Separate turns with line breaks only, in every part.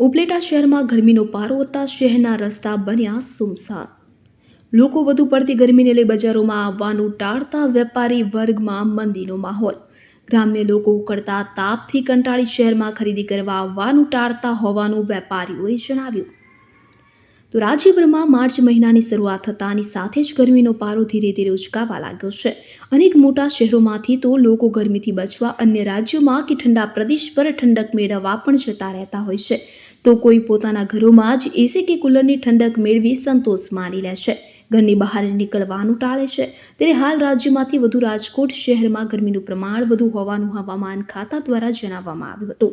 ઉપલેટા શહેરમાં ગરમીનો પારો વધતા શહેરના રસ્તા બન્યા સુમસાન. લોકો વધુ પડતી ગરમીને લઈ બજારોમાં આવવાનું ટાળતા વેપારી વર્ગમાં મંદીનો માહોલ. ગ્રામ્ય લોકો ઉકળતા તાપથી કંટાળી શહેરમાં ખરીદી કરવા આવવાનું ટાળતા હોવાનું વેપારીઓએ જણાવ્યું. તો રાજ્યભરમાં માર્ચ મહિનાની શરૂઆત થતાની સાથે જ ગરમીનો પારો ધીરે ધીરે ઉચકાવા લાગ્યો છે. અનેક મોટા શહેરોમાંથી તો લોકો ગરમીથી બચવા અન્ય રાજ્યોમાં કે ઠંડા પ્રદેશ પર ઠંડક મેળવવા પણ જતા રહેતા હોય છે. તો કોઈ પોતાના ઘરોમાં જ એસી કે કુલરની ઠંડક મેળવી સંતોષ માની લે છે. ઘરની બહાર નીકળવાનું ટાળે છે. ત્યારે હાલ રાજ્યમાંથી વધુ રાજકોટ શહેરમાં ગરમીનું પ્રમાણ વધુ હોવાનું હવામાન ખાતા દ્વારા જણાવવામાં આવ્યું હતું.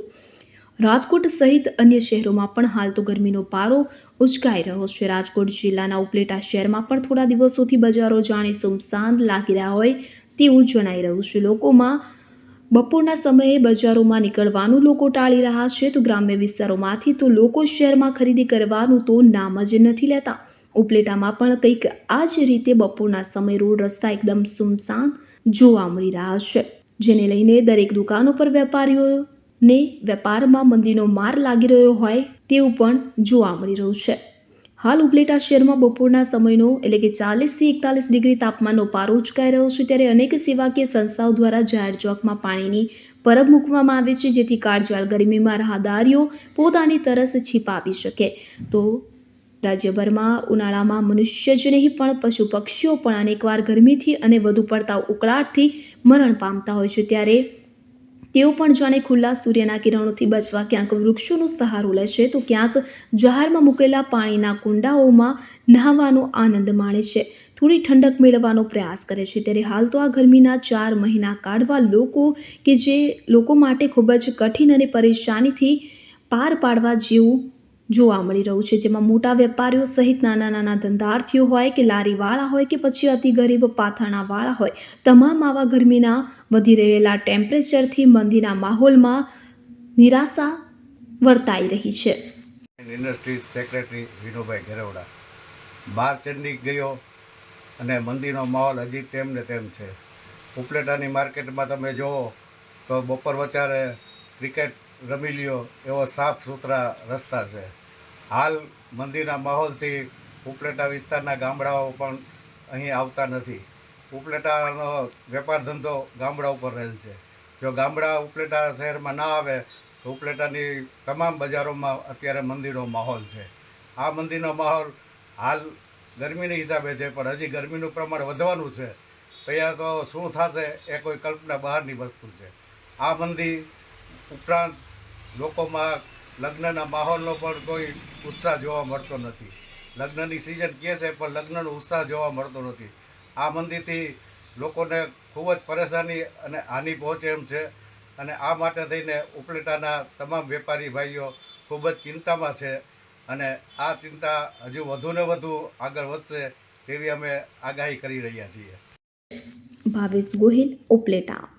રાજકોટ સહિત અન્ય શહેરોમાં પણ હાલ તો ગરમીનો પારો ઉચકાઈ રહ્યો છે. રાજકોટ જિલ્લાના ઉપલેટા શહેરમાં પણ થોડા દિવસોથી બજારો જાણે સુમસાન લાગી રહ્યા હોય તેવું જણાઈ રહ્યું છે. લોકોમાં બપોરના સમયે બજારોમાં નીકળવાનું લોકો ટાળી રહ્યા છે તો ગ્રામ્ય વિસ્તારોમાંથી તો લોકો શહેરમાં ખરીદી કરવાનું તો નામ જ નથી લેતા. ઉપલેટામાં પણ કંઈક આ જ રીતે બપોરના સમયે રોડ રસ્તા એકદમ સુમસાન જોવા મળી રહ્યા છે. જેને લઈને દરેક દુકાનો પર વેપારીઓને વેપારમાં મંદીનો માર લાગી રહ્યો હોય તેવું પણ જોવા મળી રહ્યું છે. હાલ ઉપલેટા શહેરમાં બપોરના સમયનો, એટલે કે ચાલીસથી એકતાલીસ ડિગ્રી તાપમાનનો પારો ઉચકાઈ રહ્યો છે, ત્યારે અનેક સેવાકીય સંસ્થાઓ દ્વારા જાહેર ચોકમાં પાણીની પરબ મૂકવામાં આવે છે, જેથી કાળજાળ ગરમીમાં રાહદારીઓ પોતાની તરસ છીપાવી શકે. તો રાજ્યભરમાં ઉનાળામાં મનુષ્ય જ નહીં, પણ પશુ પક્ષીઓ પણ અનેકવાર ગરમીથી અને વધુ પડતા ઉકળાટથી મરણ પામતા હોય છે, ત્યારે તેઓ પણ જાણે ખુલ્લા સૂર્યના કિરણોથી બચવા ક્યાંક વૃક્ષોનો સહારો લે છે, તો ક્યાંક જહારમાં મૂકેલા પાણીના કુંડાઓમાં નહાવાનો આનંદ માણે છે. થોડી ઠંડક મેળવવાનો પ્રયાસ કરે છે. ત્યારે હાલ તો આ ગરમીના ચાર મહિના કાઢવા લોકો કે જે લોકો માટે ખૂબ જ કઠિન અને પરેશાનીથી પાર પાડવા જેવું જોવા મળી રહ્યું છે, જેમાં મોટા વેપારીઓ સહિત નાના નાના ધંધાર્થીઓ હોય કે લારીવાળા હોય કે પછી અતિ ગરીબ પાથાણાવાળા હોય. તમામ આવા ગરમીના વધી રહેલા ટેમ્પરેચરથી મંદીના માહોલમાં નિરાશા વર્તાઈ રહી છે.
ઇન્ડસ્ટ્રીઝ સેક્રેટરી વિનુભાઈ ઘેરવડા બાર ચંડી ગયો અને મંદીનો માહોલ હજી તેમ ને તેમ છે. ઉપલેટાની માર્કેટમાં તમે જુઓ તો બપોર વચારે ક્રિકેટ રમી લ્યો, એવો સાફ સુથરા રસ્તા છે. હાલ મંદિરના માહોલથી ઉપલેટા વિસ્તારના ગામડાઓ પણ અહીં આવતા નથી. ઉપલેટાનો વેપાર ધંધો ગામડા ઉપર રહેલ છે. જો ગામડા ઉપલેટા શહેરમાં ના આવે, તો ઉપલેટાની તમામ બજારોમાં અત્યારે મંદિરનો માહોલ છે. આ મંદિરનો માહોલ હાલ ગરમીના હિસાબે છે, પણ હજી ગરમીનું પ્રમાણ વધવાનું છે. તૈયાર તો શું થશે એ કોઈ કલ્પના બહારની વસ્તુ છે. આ મંદિર ઉપરાંત લોકોમાં લગ્નના માહોલનો પણ કોઈ ઉત્સાહ જોવા મળતો નથી. લગ્નની સિઝન કહે છે, પણ લગ્નનો ઉત્સાહ જોવા મળતો નથી. આ મંદીથી લોકોને ખૂબ જ પરેશાની અને હાનિ પહોંચે એમ છે. અને આ માટે થઈને ઉપલેટાના તમામ વેપારી ભાઈઓ ખૂબ જ ચિંતામાં છે. અને આ ચિંતા હજુ વધુને વધુ આગળ વધશે તેવી અમે આગાહી કરી રહ્યા છીએ.
ભાવેશ ગોહિલ, ઉપલેટા.